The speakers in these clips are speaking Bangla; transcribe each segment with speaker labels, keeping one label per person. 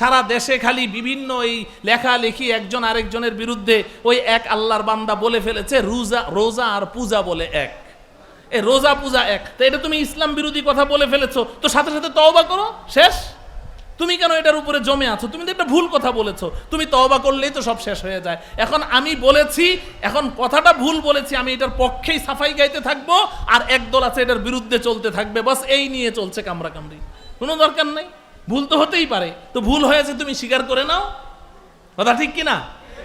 Speaker 1: সারা দেশে খালি বিভিন্ন এই লেখালেখি একজন আরেকজনের বিরুদ্ধে ওই এক আল্লাহর বান্দা বলে ফেলেছে, রোজা রোজা আর পূজা বলে এক। এ রোজা, পূজা এক। তো এটা তুমি ইসলাম বিরোধী কথা বলে ফেলেছো, তো সাথে সাথে তওবা করো, শেষ? তুমি কেন এটার উপরে জমে আছো? তুমি তো একটা ভুল কথা বলেছ। তুমি তওবা করলেই তো সব শেষ হয়ে যায়। এখন আমি বলেছি, এখন কথাটা ভুল বলেছি, আমি এটার পক্ষেই সাফাই গাইতে থাকব, আর একদল আছে এটার বিরুদ্ধে চলতে থাকবে। বাস এই নিয়ে চলছে কামড়া কামড়ি কোনো দরকার নেই? ভুল তো হতেই পারে। তো ভুল হয়েছে তুমি স্বীকার করে নাও। কথা ঠিক কিনা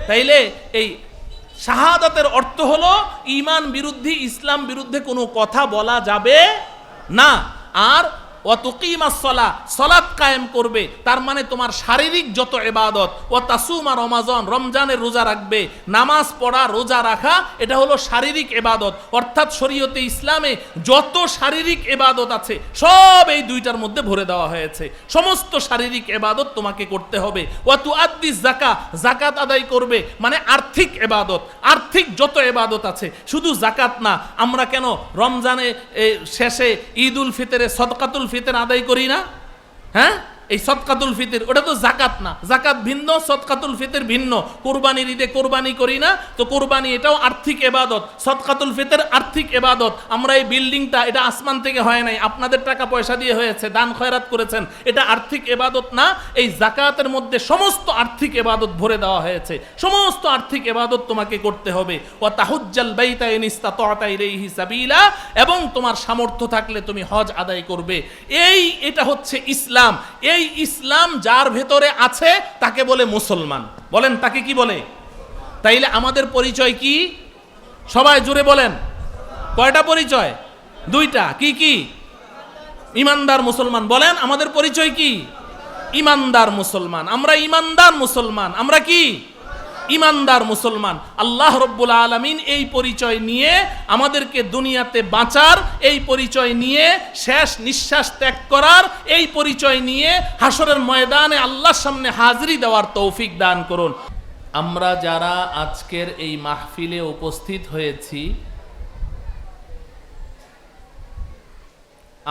Speaker 1: তাইলে এই শাহাদাতের অর্থ হলো, ইমান বিরুদ্ধে, ইসলাম বিরুদ্ধে কোনো কথা বলা যাবে না। আর অতকিমা সলা, সলাৎ কায়েম করবে। তার মানে তোমার শারীরিক যত এবাদত ও তাসুমা রমাজন রমজানের রোজা রাখবে। নামাজ পড়া, রোজা রাখা, এটা হলো শারীরিক এবাদত অর্থাৎ শরীয়তে ইসলামে যত শারীরিক এবাদত আছে, সব এই দুইটার মধ্যে ভরে দেওয়া হয়েছে। সমস্ত শারীরিক এবাদত তোমাকে করতে হবে। ও তু আদ্দিস জাকা জাকাত আদায় করবে মানে আর্থিক এবাদত আর্থিক যত এবাদত আছে, শুধু জাকাত না, আমরা কেন রমজানে শেষে ঈদ উল ফিতরে সদকাতুল ফিতর আদায় করি না হ্যাঁ? এই সৎকাতুল ফিতর, ওটা তো জাকাত না। জাকাত ভিন্ন সৎকাতুল ফিতর ভিন্ন। কোরবানির ঈদে কোরবানি করি না, তো কোরবানি এটাও আর্থিক এবাদত। সৎকাতুল ফিতের আর্থিক এবাদত। আমরা এই বিল্ডিংটা, এটা আসমান থেকে হয় নাই। আপনাদের টাকা পয়সা দিয়ে হয়েছে, দান খয়রাত করেছেন। এটা আর্থিক এবাদত না, এই জাকাতের মধ্যে সমস্ত আর্থিক এবাদত ভরে দেওয়া হয়েছে। সমস্ত আর্থিক এবাদত তোমাকে করতে হবে। ও তাহুজ্জাল বাইতা ইনিস্তা তআতা ইলাইহি সাবিলা, এবং তোমার সামর্থ্য থাকলে তুমি হজ আদায় করবে। এই, এটা হচ্ছে ইসলাম। এই ইসলাম যার ভেতরে আছে, তাকে বলে মুসলমান। বলেন, তাকে কি বলে? তাইলে আমাদের পরিচয় কি? সবাই জুড়ে বলেন। কয়টা পরিচয়? দুইটা। কি কি? ইমানদার মুসলমান। বলেন, আমাদের পরিচয় কি? ইমানদার মুসলমান। আমরা ইমানদার মুসলমান। আমরা কি? ইমানদার মুসলমান। আল্লাহ রব্বুল আলমিন এই পরিচয় নিয়ে আমাদেরকে দুনিয়াতে বাঁচার, এই পরিচয় নিয়ে শেষ নিঃশ্বাস ত্যাগ করার, এই পরিচয় নিয়ে হাসরের ময়দানে আল্লাহর সামনে হাজিরি দেওয়ার তৌফিক দান করুন। আমরা যারা আজকের এই মাহফিলে উপস্থিত হয়েছি,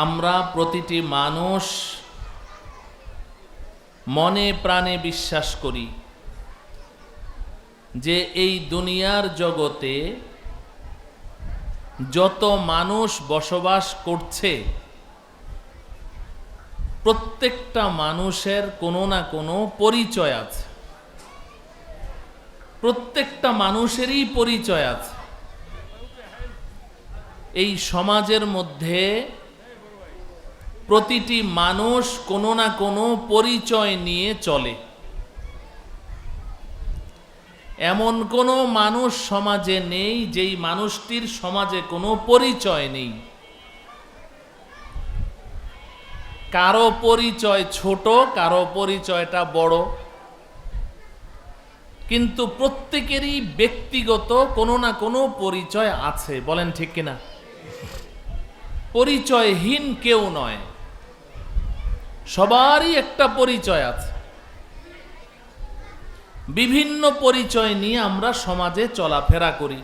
Speaker 1: আমরা প্রতিটি মানুষ মনে প্রাণে বিশ্বাস করি। যে এই দুনিয়ার জগতে যত মানুষ বসবাস করছে, প্রত্যেকটা মানুষের কোনো না কোনো পরিচয় আছে। প্রত্যেকটা মানুষেরই পরিচয় আছে। এই সমাজের মধ্যে প্রতিটি মানুষ কোনো না কোনো পরিচয় নিয়ে চলে। এমন কোনো মানুষ সমাজে নেই যেই মানুষটির সমাজে কোনো পরিচয় নেই। কারও পরিচয় ছোট, কারও পরিচয়টা বড়। কিন্তু প্রত্যেকেরই ব্যক্তিগত কোনো না কোনো পরিচয় আছে, বলেন ঠিক কিনা? পরিচয়হীন কেউ নয়। সবারই একটা পরিচয় আছে। বিভিন্ন পরিচয় নিয়ে আমরা সমাজে চলাফেরা করি।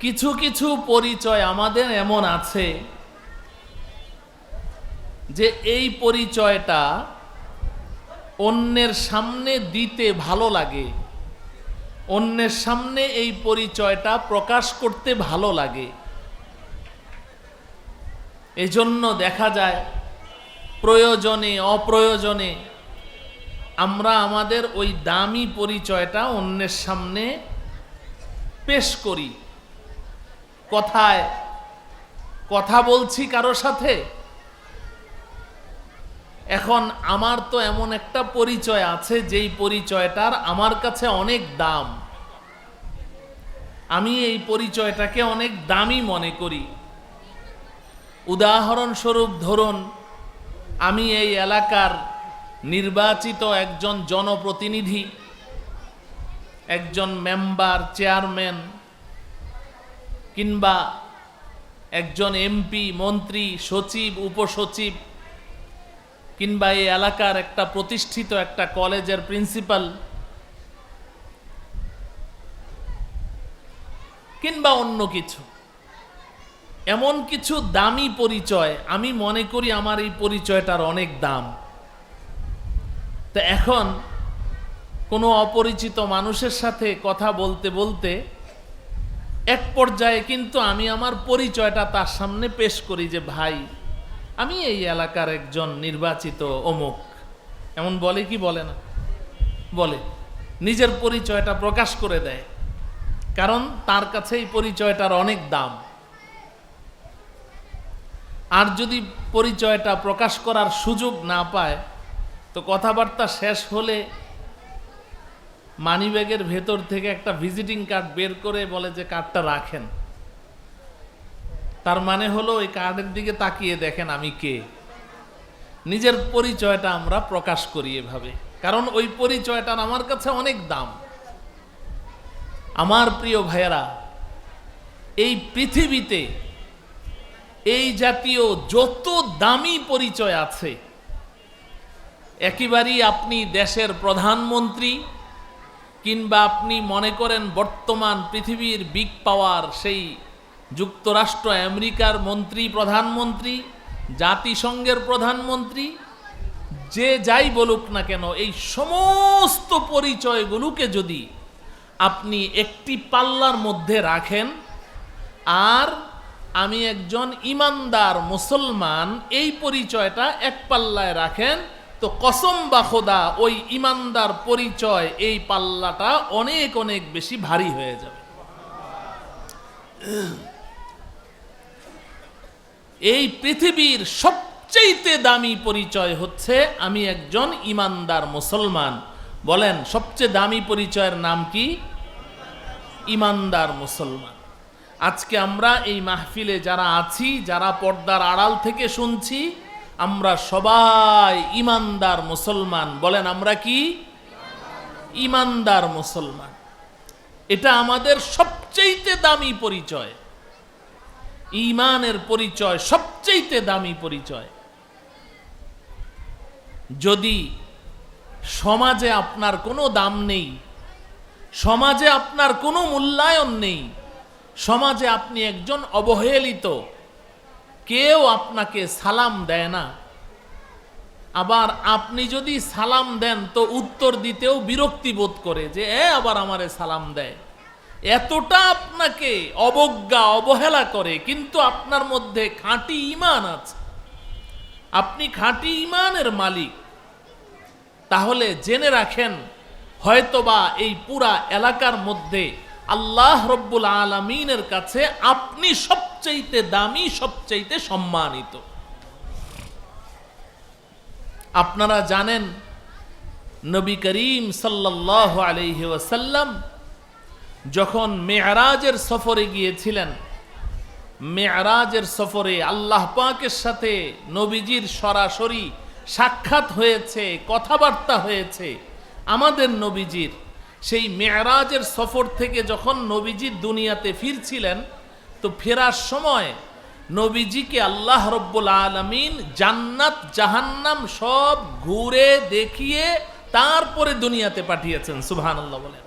Speaker 1: কিছু কিছু পরিচয় আমাদের এমন আছে যে এই পরিচয়টা অন্যের সামনে দিতে ভালো লাগে। অন্যের সামনে এই পরিচয়টা প্রকাশ করতে ভালো লাগে। এজন্য দেখা যায় প্রয়োজনে, অপ্রয়োজনে আমরা আমাদের ওই দামি পরিচয়টা অন্যের সামনে পেশ করি। কথায় কথা বলছি কারও সাথে? এখন আমার তো এমন একটা পরিচয় আছে, যেই পরিচয়টার আমার কাছে অনেক দাম। আমি এই পরিচয়টাকে অনেক দামি মনে করি। উদাহরণস্বরূপ ধরুন, আমি এই এলাকার নির্বাচিত একজন জনপ্রতিনিধি, একজন মেম্বার, চেয়ারম্যান, কিংবা একজন এমপি, মন্ত্রী, সচিব, উপসচিব, কিংবা এই এলাকার একটা প্রতিষ্ঠিত একটা কলেজের প্রিন্সিপাল, কিংবা অন্য কিছু। এমন কিছু দামি পরিচয়, আমি মনে করি আমার এই পরিচয়টার অনেক দাম। তো এখন কোনো অপরিচিত মানুষের সাথে কথা বলতে বলতে এক পর্যায়ে কিন্তু আমি আমার পরিচয়টা তার সামনে পেশ করি যে, ভাই, আমি এই এলাকার একজন নির্বাচিত অমুক। এমন বলে কি বলে না? বলে। নিজের পরিচয়টা প্রকাশ করে দেয়। কারণ তার কাছে এই পরিচয়টার অনেক দাম। আর যদি পরিচয়টা প্রকাশ করার সুযোগ না পায় তো কথাবার্তা শেষ হলে মানিব্যাগের ভেতর থেকে একটা ভিজিটিং কার্ড বের করে বলে যে কার্ডটা রাখেন। তার মানে হলো ওই কার্ডের দিকে তাকিয়ে দেখেন আমি কে। নিজের পরিচয়টা আমরা প্রকাশ করি এভাবে। কারণ ওই পরিচয়টার আমার কাছে অনেক দাম। আমার প্রিয় ভাইয়েরা, এই পৃথিবীতে এই জাতীয় যত দামি পরিচয় আছে একেবারেই আপনি দেশের প্রধানমন্ত্রী কিংবা আপনি মনে করেন বর্তমান পৃথিবীর বিগ পাওয়ার সেই যুক্তরাষ্ট্র, আমেরিকার মন্ত্রী, প্রধানমন্ত্রী, জাতিসংঘের প্রধানমন্ত্রী, যে যাই বলুক না কেন, এই সমস্ত পরিচয়গুলোকে যদি আপনি একটি পাল্লার মধ্যে রাখেন, আর আমি একজন ইমানদার মুসলমান, এই পরিচয়টা এক পাল্লায় রাখেন তো কসম বা খোদা, ওই ইমানদার পরিচয়, এই পাল্লাটা অনেক অনেক বেশি ভারী হয়ে যাবে। এই পৃথিবীর সবচেয়েতে দামি পরিচয় হচ্ছে, আমি একজন ইমানদার মুসলমান। বলেন, সবচেয়ে দামি পরিচয়ের নাম কি? ইমানদার মুসলমান। আজকে আমরা এই মাহফিলে যারা আছি, যারা পর্দার আড়াল থেকে শুনছি আমরা সবাই ইমানদার মুসলমান। বলেন, আমরা কি? ইমানদার মুসলমান। এটা আমাদের সবচেয়েতে দামি পরিচয়। ইমানের পরিচয় সবচেয়েতে দামি পরিচয়। যদি সমাজে আপনার কোনো দাম নেই, সমাজে আপনার কোনো মূল্যায়ন নেই, সমাজে আপনি একজন অবহেলিত কেউ আপনাকে সালাম দেয় না। আবার আপনি যদি সালাম দেন, তো উত্তর দিতেও বিরক্তি বোধ করে যে, এ, আবার আমারে সালাম দেয়। এতটা আপনাকে অবজ্ঞা, অবহেলা করে, কিন্তু আপনার মধ্যে খাঁটি ইমান আছে। আপনি খাঁটি ইমানের মালিক। তাহলে জেনে রাখেন, হয়তোবা এই পুরা এলাকার মধ্যে আল্লাহ রব্বুল আলমিনের কাছে আপনি সবচাইতে দামি, সবচাইতে সম্মানিত। আপনারা জানেন, নবী করিম সাল্লাহ আলহি ওয়াসাল্লাম যখন মেয়ারাজের সফরে গিয়েছিলেন, মেয়ারাজের সফরে আল্লাহ পাকের সাথে নবীজির সরাসরি সাক্ষাৎ হয়েছে, কথাবার্তা হয়েছে, আমাদের নবীজির সেই মেয়ারাজের সফর থেকে যখন নবীজি দুনিয়াতে ফিরছিলেন, তো ফেরার সময় নবীজিকে আল্লাহ রব্বুল আলমিন জান্নাত, জাহান্নাম সব ঘুরে দেখিয়ে তারপরে দুনিয়াতে পাঠিয়েছেন সুবহান আল্লাহ বলেন।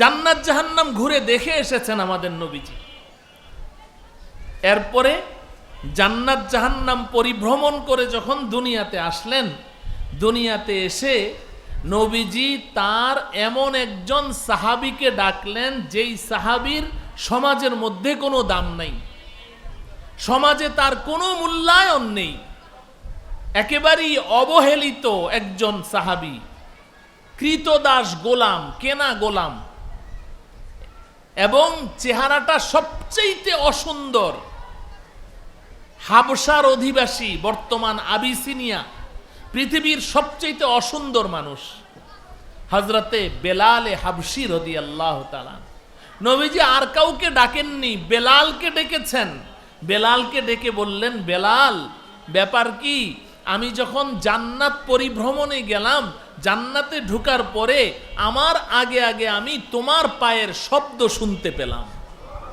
Speaker 1: জান্নাত, জাহান্নাম ঘুরে দেখে এসেছেন আমাদের নবীজি। এরপরে জান্নাত, জাহান্নাম পরিভ্রমণ করে যখন দুনিয়াতে আসলেন, দুনিয়াতে এসে নবীজি তার এমন একজন সাহাবিকে ডাকলেন, যেই সাহাবির সমাজের মধ্যে কোনো দাম নাই। সমাজে তার কোনো মূল্যায়ন নেই। একেবারেই অবহেলিত একজন সাহাবি। কৃতদাস গোলাম, কেনা গোলাম। এবং চেহারাটা সবচেয়েতে অসুন্দর। হাবসার অধিবাসী, বর্তমান আবিসিনিয়া। পৃথিবীর সবচেয়ে অসুন্দর মানুষ হজরতে বেলালে হাবসি রদি আল্লাহ নবীজি আর কাউকে ডাকেননি, বেলালকে ডেকেছেন। বেলালকে ডেকে বললেন, বেলাল, ব্যাপার কি? আমি যখন জান্নাত পরিভ্রমণে গেলাম, জান্নাতে ঢুকার পরে আমার আগে আগে আমি তোমার পায়ের শব্দ শুনতে পেলাম।